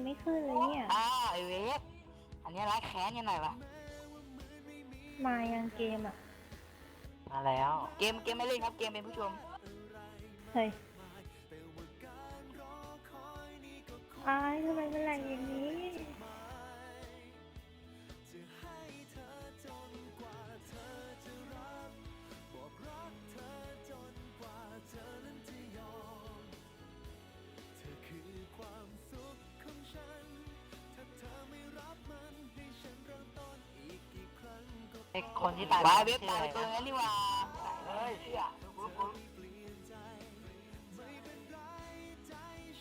ไม่ขึ้นเลยเนี่ยอ้าวไอเวฟอันนี้ร้ายแค้นยังไงวะมายังเกมอะมาแล้ว เกมเกมไม่เล่นครับเกมเป็นผู้ชมเฮ้ยอายทำไมเป็นไรอย่างนี้ ไอคนที่ตายว้าไปเวฟชื่อตายอะไรไปตัวนะนั้นนี่หว่าเฮ้ยเชื่อปุ๊บปุ๊บ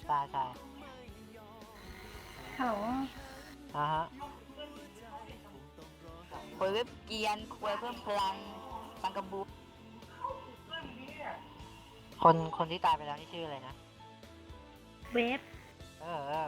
ตาชายเขาอ่าฮะคุยเว็บเกียนคุยเพิ่มพลังสังกะบูคนคนที่ตายไปแล้วนี่ชื่ออะไรนะ เวฟเออ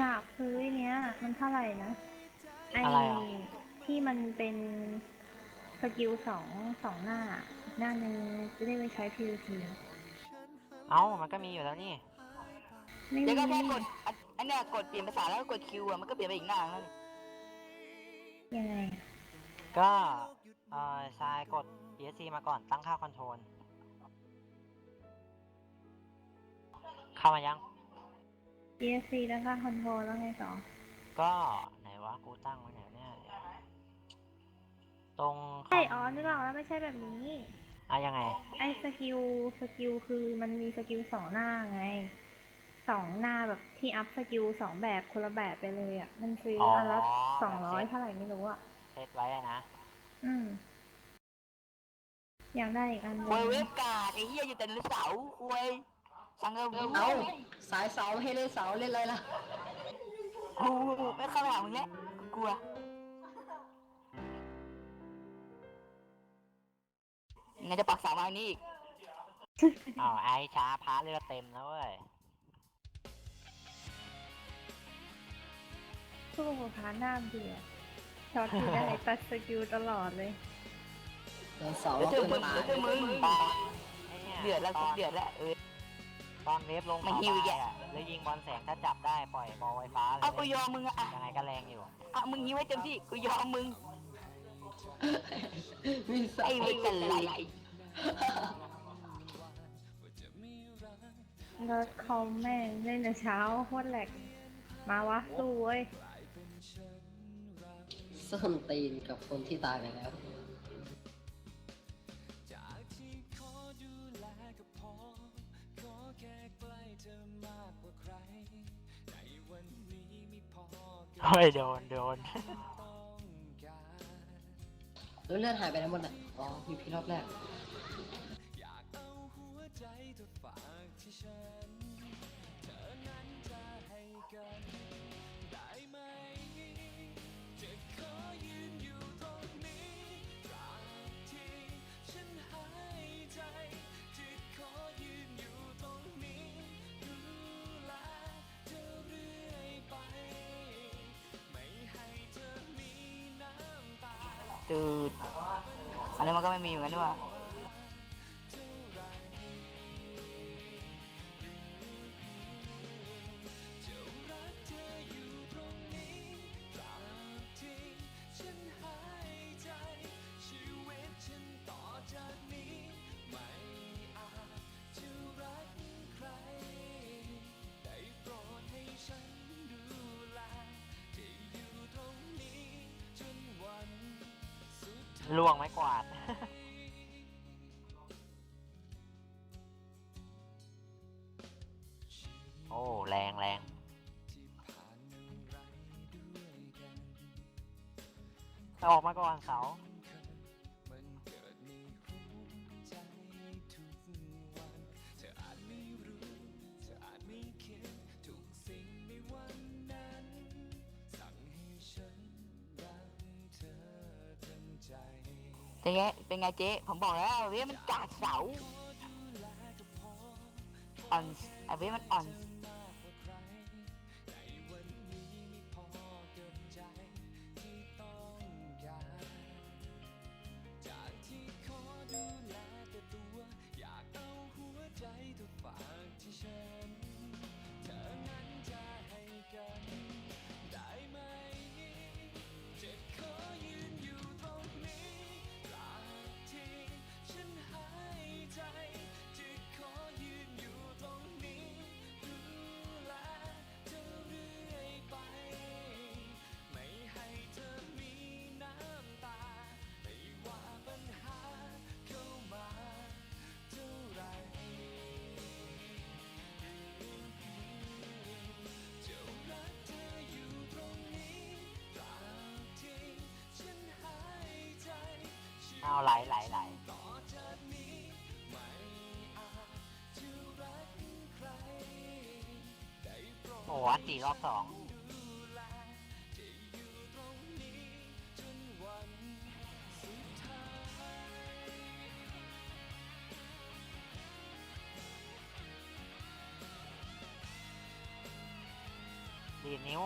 ยากซื้อไอ้เนี้ย มันเท่าไหร่นะ ไออะไรอะ ที่มันเป็นสกิลสองสองหน้าหน้าหนึ่งจะได้ไปใช้ PVP เอ้ามันก็มีอยู่แล้วนี่ไม่เดี๋ยวก็มีแค่กดอันอันเนี้ยกดเปลี่ยนภาษาแล้วก็กดคิวอะมันก็เปลี่ยนไปอีกหน้าแล้วยังไงก็เอ่อชายกด ESC มาก่อนตั้งค่าคอนโทรล เข้ามายัง ESC แล้วก็คอนโทรลแล้วไงต่อก็ไหนวะกูตั้งไว้ไหนเนี่ยตรงใช่อ๋อนึกออกแล้วไม่ใช่แบบนี้ อะยังไง ไอ้สกิลสกิลคือมันมีสกิลสองหน้าไงสองหน้าแบบที่อัพสกิลสองแบบคนละแบบไปเลยอะ มันซื้ออ๋ออันละสองร้อยแบบเซ็ตเท่าไหร่ไม่รู้อะ เซตไว้อะนะอืม อยากได้อีกอันหนึคุยงเว็บกาดไอ้เหี้ยอยู่แต่ในเสาคุย สังกะบูเอ้าสายเสาให้เล่นเสาเล่นอะไรล่ะกูไม่เข้าไปหามึงแล้วกูกลัวไงจะปักเสามาอันนี้อีกอ้าวไอช้าพาเรือเต็มแล้วเว้ยสู้กับพาหน้าเบื่อช็อตที่ได้ตัดสกิลตลอดเลยเดินเสาเดี๋ยวแล้วเจอขึ้มึนงมาเดี๋ยวเจอมึงตายไอ้เนี่ยเดือดแล้วตกูอนเดือดแล้วเออ ตอนเวฟลงไม่เขาหิวอีกตายอะอะแล้วยิงบอลแสงถ้าจับได้ปล่อยบอลไฟฟ้าเลยเอากูยอมมึงอะอะยังไงก็แรงอยู่อะมึงยิ้มไว้เต็มที่กูยอมมึง วิ่งเสาไอ้เวกันไหลแล้วคอมแม่งเล่นแต่เช้าโคตรแหลก มาวะสู้เว้ยส้นตีนกับคนที่ตายไปแล้ว เฮ้ยโดนโดนแล้วเลือดหายไปทั้งหมดอะ อ๋อมีพี่รอบแรกจื ด อันนี้มันก็ไม่มีเหมือนกันด้วย ล่วงไม่กวาด โอ้ แรงแรงออกมาก่อนเสา เป็นไงเป็นไงเจ๊ ผมบอกแล้วเว้ยมันกาดเสาอ่อนไอ้เว้ยมันอ่อน วสี่รอบสองดีนิ้ว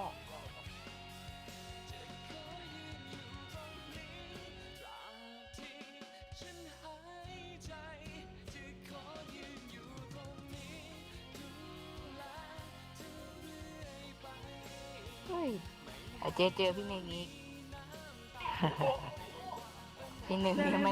เจอเจอพี่เมงอีก พี่หนึ่งยังไม่